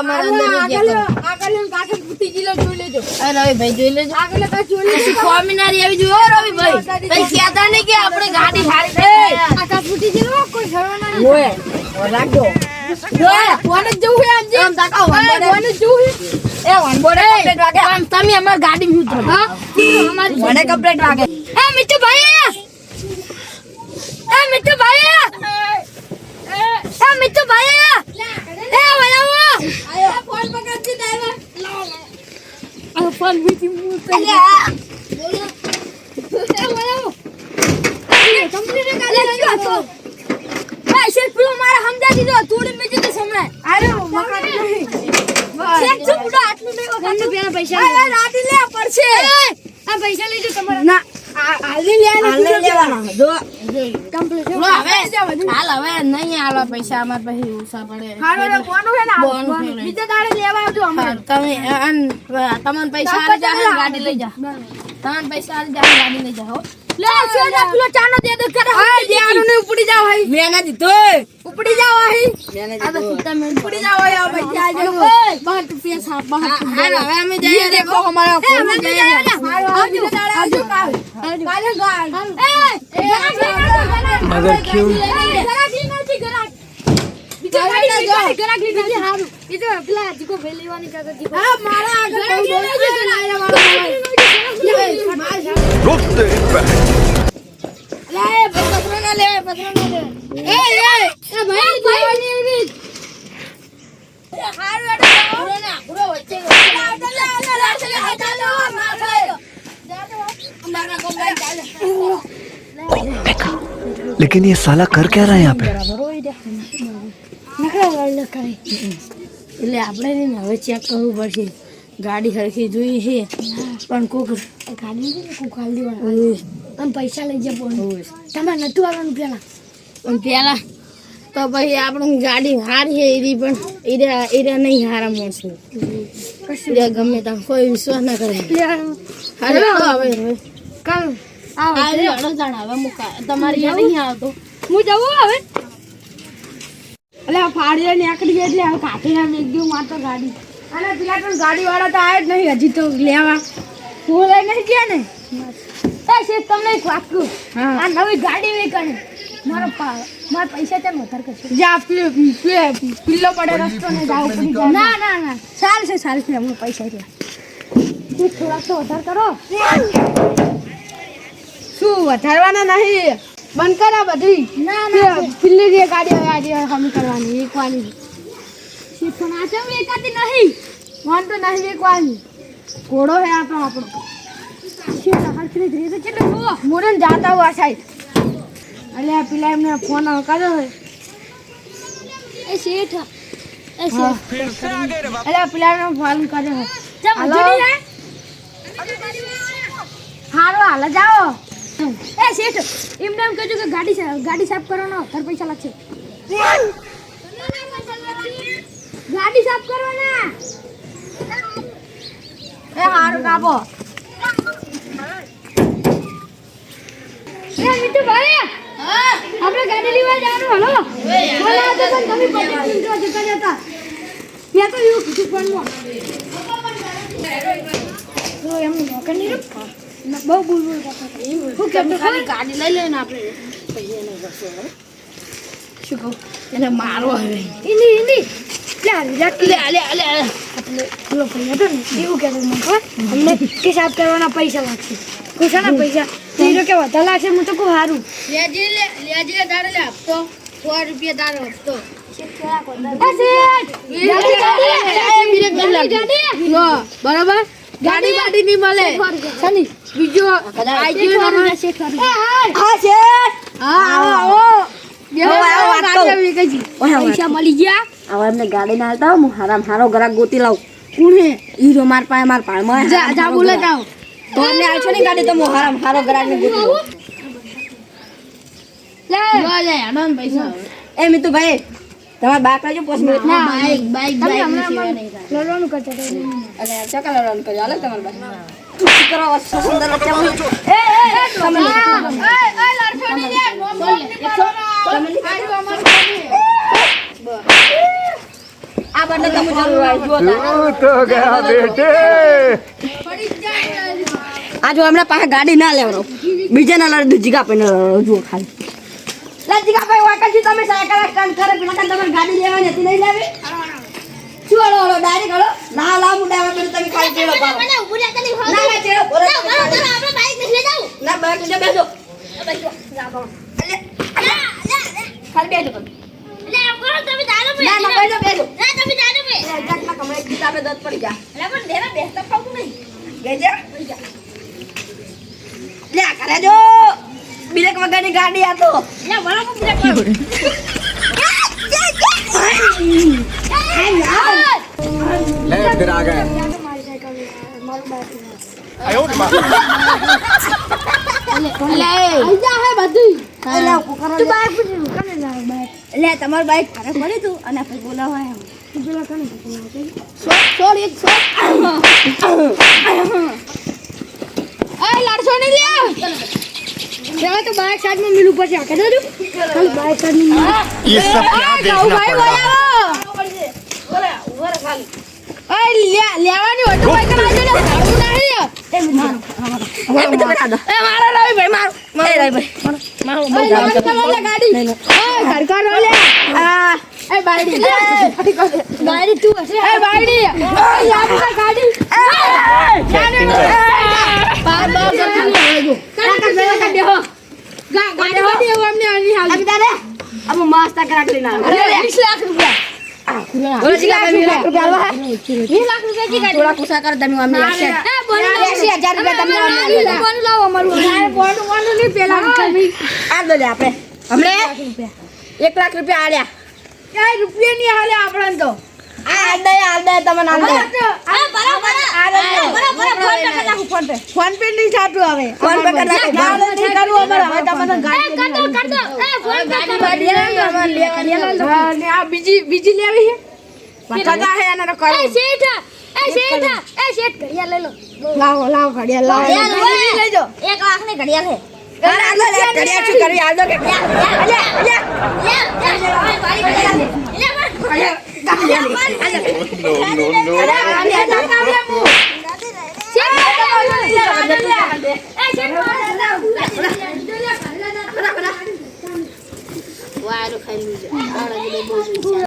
અમારા અંદર લઈ ગયા અરે રવિભાઈ જોઈ લેજો. પછી સ્વામિનારી આવી જોઈએ રવિભાઈ કઈ કહેતા નહીં કે આપણે ગાડી સારી છે ઓય રાખજો. આમ તાકાઓ, વનબોડે. એ વનબોડે કમ્પ્લીટ વાગે આમ તમે અમારી ગાડી મ્યુટ કરો વને કમ્પ્લીટ વાગે એ મિઠ્ઠુ ભાઈ એ મિઠ્ઠુ ભાઈ એ મિઠ્ઠુ ભાઈ એ વળાવો આ ફોન મીઠી મૂળ કરી એ વળાવો પેલો મારે સમજા દીધો થોડી મેજી તો સમજાય અરે મકાન નહીં શેઠ શું બુડો આટલું નહીં. વખાણું પેલા પૈસા અરે રાતી લે પડશે. આ પૈસા લેજો તમારા. ના હાલી લેવાના. જો. લો હવે હાલ હવે નહીં આલો પૈસા અમાર પછી ઓછા પડે. બોનું ફેરે. તમે અન તમને પૈસા ગાડી લઈ જા. તમને પૈસા ગાડી લઈ જા લે શેઠ પેલો ચાનો દે દે કરે હા દેવાનું ને ઉપડી જાવ હઈ મેં દીધો. ઉપડી જાવ હઈ મેં આ તો મેં ઉપડી જાવ હઈ આ પૈસા આજો બહાર રૂપિયા સાત બહાર હા હવે અમે જઈએ દેખો અમારા ફોન અમે જઈએ મગર ક્યુ રોક દે બેટ લે પતરા લે પતરા લે. એ लेकिन ये साला कर क्या रहा है यहाँ पे એટલે આપણે છે ને હવે ચેક કરવું પડશે ગાડી સરખી જોઈ છે પણ કોક ગાડી કોક ખાલી અને પૈસા લઈ જાય પણ તમારે નતું આવવાનું પેલા પણ પેલા તો પછી આપણું ગાડી હાર છે એરી પણ એરા એરા નહીં હારા માણસો એરા ગમે ત્યાં કોઈ વિશ્વાસ ના કરે હારે તો હવે હવે તમારી નહીં આવતો. હું જવું હવે? એટલે આ ફાડીએ નીકળી ગઈ એટલે હવે કાઢીને મેં ગયું માત્ર ગાડી. અને પેલા તો ગાડી વાળા તો આવે જ નહીં હજી તો લેવા. હું લઈ નહીં ગયા ને? એ તમને એક વાત કહું? આ નવી ગાડી વેચાણી મારો મારા પૈસા તેમ વધારે કરશો. જે આ પેલો પેલો પિલ્લો પડે રસ્તો ને જાવ પડી ના ના ના. ચાલશે ચાલશે અમને પૈસા છે થોડાક તો વધારે કરો. શું વધારવાના નહીં. બંધ કરા બધી. ના ના પેલો પિલ્લી જે ગાડી આજે હમી કરવાની એક વાળી. પણ આ તો વેચાતી નહીં. વાંધો નહીં એકવાની ઘોડો હે આપણો. આપણો તો મોરન જાતા હું આ સાઈડ. એટલે પેલા એમને ફોન કર્યો હોય. એ શેઠ એ. શેઠ એટલે પેલા ફોન કર્યો હોય. હાલો. હાલ જાઓ. એ શેઠ એમને એમ કહેજો કે ગાડી ગાડી સાફ કરવાનો ઘર પૈસા લાગશે. ગાડી સાફ કરવાના. એ હારું કાપો. એ મીઠુ ભાઈ આપણે ગાડી લેવા જવાનું હલો? બોલા તો પણ તમે પચીસ મિનિટ જતા રહેતા મેં તો એવું કીધું પણ તો એમ નોકર નહીં બહુ બોલ બોલ કરતા હતા. શું કહેતો ખબર? ગાડી લઈ લઈને આપણે હવે. શું કહું? એને મારો હવે. ઈંડી ઈંડી લે વિરાટ લે લે લે આપણે પેલો ભાઈ હતો ને એવું કહેતો મને ખબર? અમને કે સાફ કરવાના પૈસા લાગશે. ખુશાના પૈસા? કે વધારે લાગશે હું તો કહું સારું લેજે લે લેજે લે હપ્તો સો રૂપિયા દાડો હપ્તો બરાબર? ગાડી ગાડી. નહીં મળે. બીજો આઈજો હા છે હા આવો આવો બેહો, આવો, ગાડી આવી ગઈ. છે. પૈસા મળી ગયા. હવે એમને ગાડી ના હાલતા હું. હારામ હારો ગ્રાહક ગોતી લાવ. કોણ હે? હીરો માર પાસે માર પાળમાં જા જા બોલે જાવ તો અમને આવશો ને ગાડી તો હું હારામ હારો ગ્રાહક ને ગોતી લે. લે. હેડો પૈસા. એ મિતુ ભાઈ તમારે બાક લાજો પોસ મિનિટ ના, બાઈક બાઈક તમે બાઈક હમણાં સિવાય મને નહીં થાય લડવાનું કરતા હતા. তুই করা অবশ্য সুন্দর লাগছে আমার এ এ এ সামনে এ এ লড়ছনি রে মমনি পারো না আই আমার সামনে আবার না তুমি জল রাইজো তো গয়া বেটে આજો હમણાં પાસે ગાડી ના લેવાનો બીજા ના લડે જીગા પે જુઓ ખાલી લા જીગા પે વાકા તમે સાયકલ કાન ખરે પેલા તમે ગાડી લેવાની હતી નહીં લાવી હળો હળો ડાયરેક્ટ હળો ના લા મુડા આવે પેલું તમે ખાલી ચેડો પાડો. ના ના ચેડો બોલો ના બાઈક લઈને બેસો. ખાલી બેસો તમે. ના ના બેસો બેસો એ ગાડીમાં કમળે ગીત આપણે દત પડી જા. ગેજા લે કરે જો. બિલેક વગરની ગાડી આ તો. ले फिर आ गए એટલે કુકર લે તમાર બાઈક ખરાબ પડી તું અને આપણે બોલાવા સોળ એક સોળ આ લાડશો નહીં લે ચાલો તો બાઈક સાઈડમાં મિલું પછી આખે દઉં ચાલ બાઈક સાઈડમાં ये सब क्या देखना पड़ रहा લેવાની હોય તો ભાડું નહીં એ મારો રવિ ભાઈ મારો. એ રે ભાઈ. એ લેવાની ગાડી. એ ઘરકાર લે. આ એ બાઈડી ગાડી તું હશે. એ બાઈડી એ યાદ કર. ગાડી Acting कर બાર બાર ગાડી ગાડી એવું અમને આની હાલ અબ મસ્ત કરાટ લેના અરે 20 લાખ રૂપિયા. એક લાખ રૂપિયા આલ્યા રૂપિયા નહીં હાલ્યા આપણને તો આ દે તમને આલ દે ફોન પે નહીં થતું હવે ફોન પે કરી નાખો. નહીં કરવું અમારે હવે તમને ગાડી ગાડી બાડી લેવાની અમારે લેવાની આવે. હા, ને આ બીજી બધા હે એના. લાવો લાવો ઘડિયાળ લાવો. એક લાખની ઘડિયાળ છે ઘડિયાળ શું કરવી? આલ કે વાયરો ખાઈ લીધું.